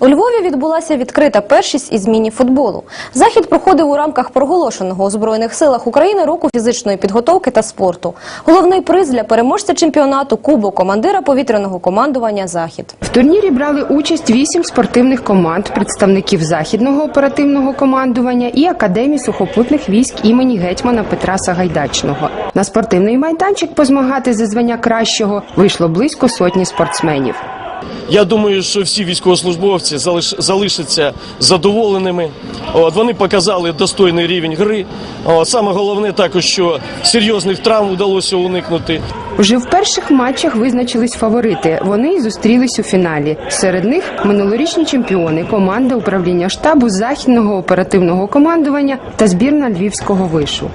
У Львові відбулася відкрита першість із міні-футболу. Захід проходив у рамках проголошеного у Збройних силах України року фізичної підготовки та спорту. Головний приз для переможця чемпіонату Кубок командира повітряного командування Захід. В турнірі брали участь вісім спортивних команд, представників західного оперативного командування і академії сухопутних військ імені гетьмана Петра Сагайдачного. На спортивний майданчик позмагати за звання кращого вийшло близько сотні спортсменів. Я думаю, що всі військовослужбовці залиш- залишаться задоволеними. От, вони показали достойний рівень гри. От, саме головне також, що серйозних травм вдалося уникнути. Уже в перших матчах визначились фаворити. Вони й зустрілись у фіналі. Серед них минулорічні чемпіони, команда управління штабу західного оперативного командування та збірна львівського вишу.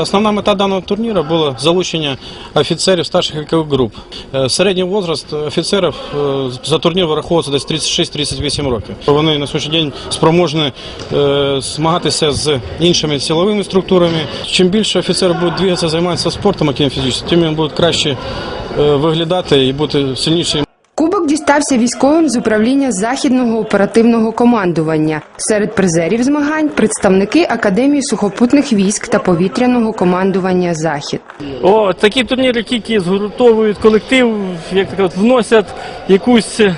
Основна мета даного турніру було залучення офіцерів старших вікових груп. Е, Середній возраст офіцерів е, за турнір вираховується десь 36-38 років. Вони на сьогоднішній день спроможні е, змагатися з іншими силовими структурами. Чим більше офіцери будуть двигатися, займатися спортом, фізично, тим він буде краще виглядати і бути сильнішим. Кубок дістався військовим з управління західного оперативного командування. Серед призерів змагань представники Академії сухопутних військ та повітряного командування Захід. О, такі турніри тільки згуртовують колектив, як так вносять якусь е,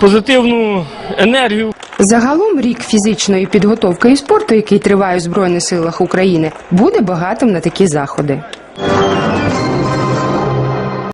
позитивну енергію. Загалом рік фізичної підготовки і спорту, який триває у Збройних силах України, буде багатим на такі заходи.